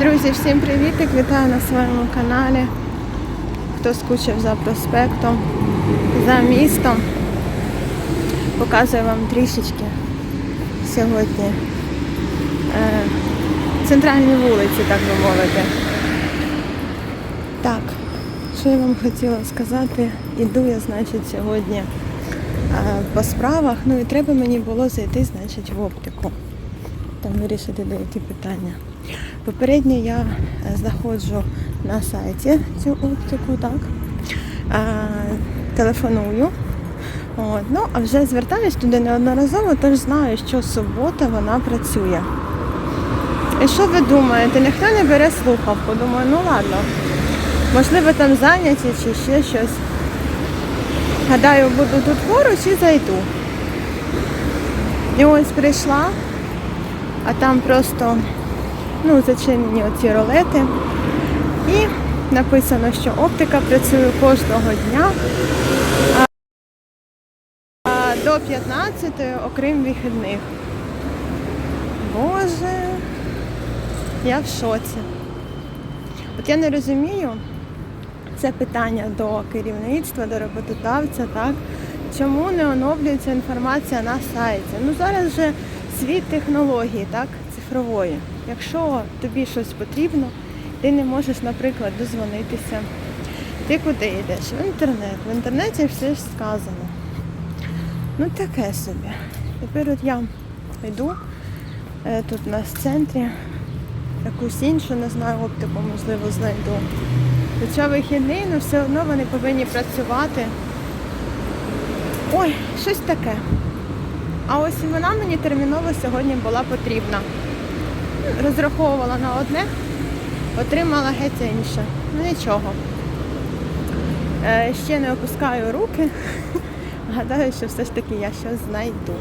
Друзі, всім привітик! Вітаю на своєму каналі. Хто скучив за проспектом, за містом. Показую вам трішечки сьогодні е, центральні вулиці, так би мовити. Так, що я вам хотіла сказати, іду я, значить, сьогодні е, по справах. Ну і треба мені було зайти, значить, в оптику. Там вирішити деякі питання. Попередньо я е, знаходжу на сайті цю оптику, так. Телефоную. От. Ну, а вже звертаюсь туди неодноразово, тож знаю, що субота вона працює. І що ви думаєте? Ніхто не бере слухавку. Думаю, ну ладно. Можливо, там зайняті чи ще щось. Гадаю, буду тут поруч і зайду. І ось прийшла, а там просто ну, зачинені оці ролети. І написано, що оптика працює кожного дня до 15 окрім вихідних. Боже, я в шоці. От я не розумію це питання до керівництва, до роботодавця, так? Чому не оновлюється інформація на сайті? Ну зараз же світ технології, так, цифрової. Якщо тобі щось потрібно, ти не можеш, наприклад, дозвонитися. Ти куди йдеш? В інтернет. В інтернеті все ж сказано. Ну таке собі. Тепер от я йду е, тут у нас в центрі, якусь іншу, не знаю, оптику, можливо, знайду. Хоча вихідний, але все одно вони повинні працювати. Ой, щось таке. А ось і вона мені терміново сьогодні була потрібна. Розраховувала на одне, отримала геть інше. Ну нічого. Е, ще не опускаю руки. Гадаю, що все ж таки я щось знайду.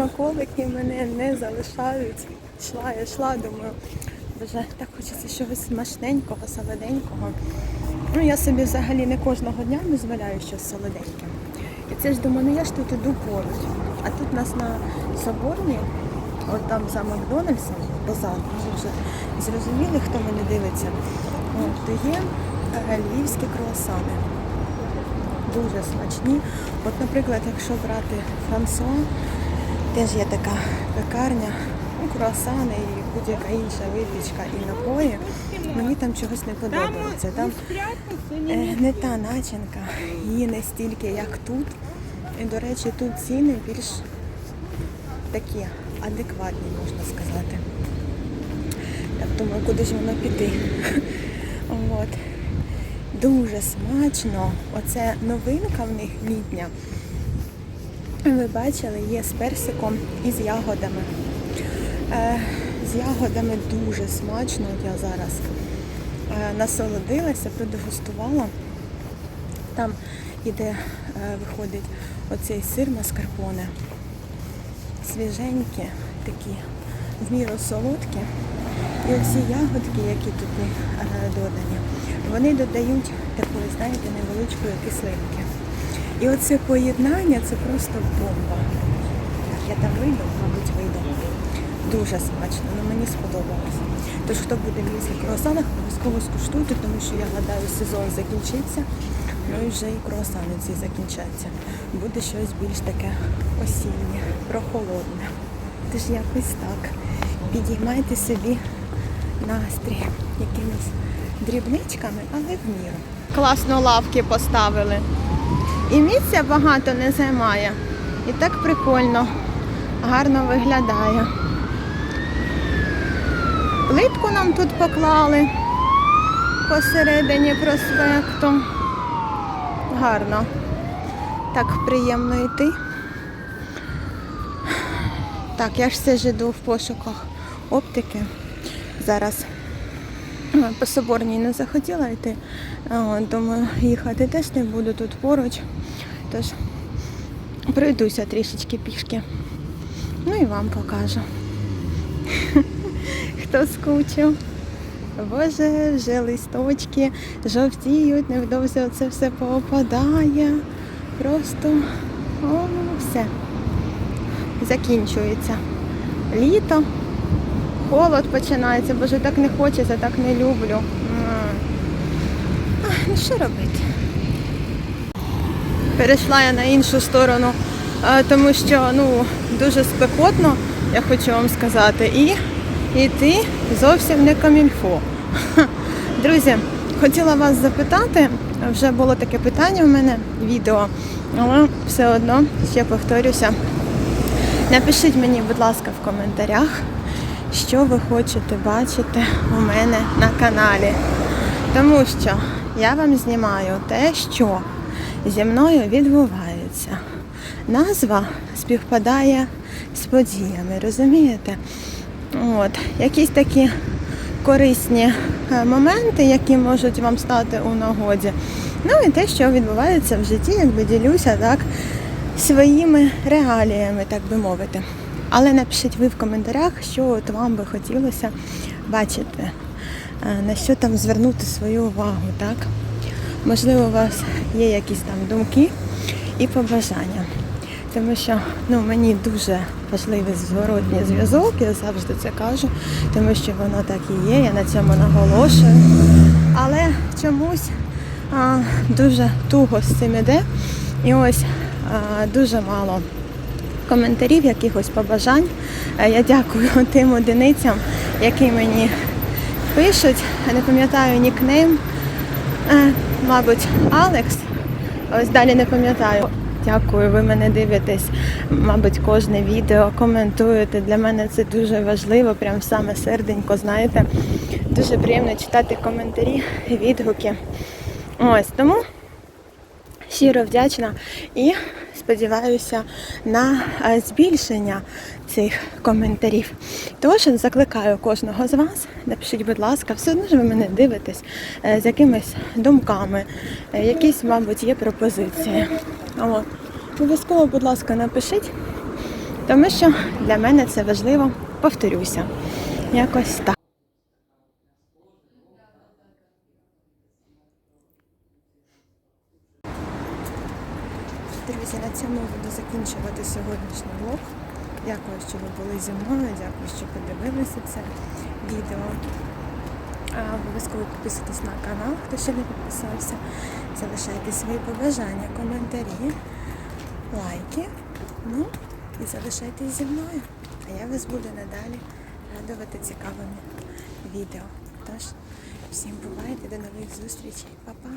Смаколики мене не залишають. Йшла, я йшла, думаю, боже, так хочеться чогось смачненького, солоденького. Ну, я собі взагалі не кожного дня дозволяю щось солоденьке. І це ж думаю, ну я ж тут іду поруч. А тут нас на Соборній, от там за Макдональдсом, позаду, ви вже зрозуміли, хто мене дивиться, от, то є львівські круасани. Дуже смачні. От, наприклад, якщо брати Франсуа, теж є така пекарня, ну, круасани і будь-яка інша випічка і напої. Мені там чогось не подобається. Там е, не та начинка, її не стільки, як тут. І, до речі, тут ціни більш такі адекватні, можна сказати. Я думаю, куди ж воно піти. От. Дуже смачно. Оце новинка в них літня. Ви бачили, є з персиком і з ягодами. Е, з ягодами дуже смачно. От я зараз е, насолодилася, продегустувала. Там іде, е, виходить оцей сир маскарпоне. Свіженькі, такі, в міру солодкі. І оці ягодки, які тут е, додані, вони додають такої, знаєте, невеличкої кислинки. І оце поєднання це просто бомба. Я там вийду, мабуть, вийду. Дуже смачно, ну мені сподобалось. Тож хто буде в лісі круасанах, обов'язково скуштуйте, тому що я гадаю, сезон закінчиться. Ну і вже і круасани ці закінчаться. Буде щось більш таке осіннє, прохолодне. Тож якось так. Підіймайте собі настрій якимись дрібничками, але в міру. Класно лавки поставили. І місця багато не займає. І так прикольно, гарно виглядає. Плитку нам тут поклали посередині проспекту. Гарно. Так приємно йти. Так, я ж все ж іду в пошуках оптики. Зараз по соборній не захотіла йти. Думаю, їхати теж не буду тут поруч. Тож пройдуся трішечки пішки. Ну і вам покажу. Хто скучив. Боже, вже листочки жовтіють, невдовзі оце все поопадає. Просто о, все. Закінчується. Літо, холод починається, боже, так не хочеться, так не люблю. Ну що робити? Перейшла я на іншу сторону, е, тому що ну, дуже спекотно, я хочу вам сказати, і йти зовсім не камільфо. Друзі, хотіла вас запитати, вже було таке питання в мене, відео, але все одно ще повторюся. Напишіть мені, будь ласка, в коментарях, що ви хочете бачити у мене на каналі. Тому що я вам знімаю те, що зі мною відбувається. Назва співпадає з подіями, розумієте? От, якісь такі корисні е, моменти, які можуть вам стати у нагоді. Ну і те, що відбувається в житті, якби ділюся так своїми реаліями, так би мовити. Але напишіть ви в коментарях, що от вам би хотілося бачити, е, на що там звернути свою увагу, так? Можливо, у вас є якісь там думки і побажання. Тому що ну, мені дуже важливий зворотній зв'язок, я завжди це кажу, тому що воно так і є, я на цьому наголошую. Але чомусь а, дуже туго з цим іде. І ось а, дуже мало коментарів, якихось побажань. Е, Я дякую тим одиницям, які мені пишуть. Не пам'ятаю нікнейм, Е, мабуть, Алекс. Ось далі не пам'ятаю. Дякую, ви мене дивитесь, мабуть, кожне відео, коментуєте. Для мене це дуже важливо, прям саме серденько, знаєте. Дуже приємно читати коментарі, відгуки. Ось тому щиро вдячна і сподіваюся на е, збільшення цих коментарів. Тож закликаю кожного з вас, напишіть, будь ласка, все одно ж ви мене дивитесь е, з якимись думками, е, якісь, мабуть, є пропозиції. Обов'язково, будь ласка, напишіть. Тому що для мене це важливо, повторюся. Якось так. Друзі, буду закінчувати сьогоднішній влог. Дякую, що ви були зі мною. Дякую, що подивилися це відео. Обов'язково підписуйтесь на канал, хто ще не підписався. Залишайте свої побажання, коментарі, лайки. Ну і залишайтесь зі мною. А я вас буду надалі радувати цікавими відео. Тож, всім бувайте, до нових зустрічей. Па-па!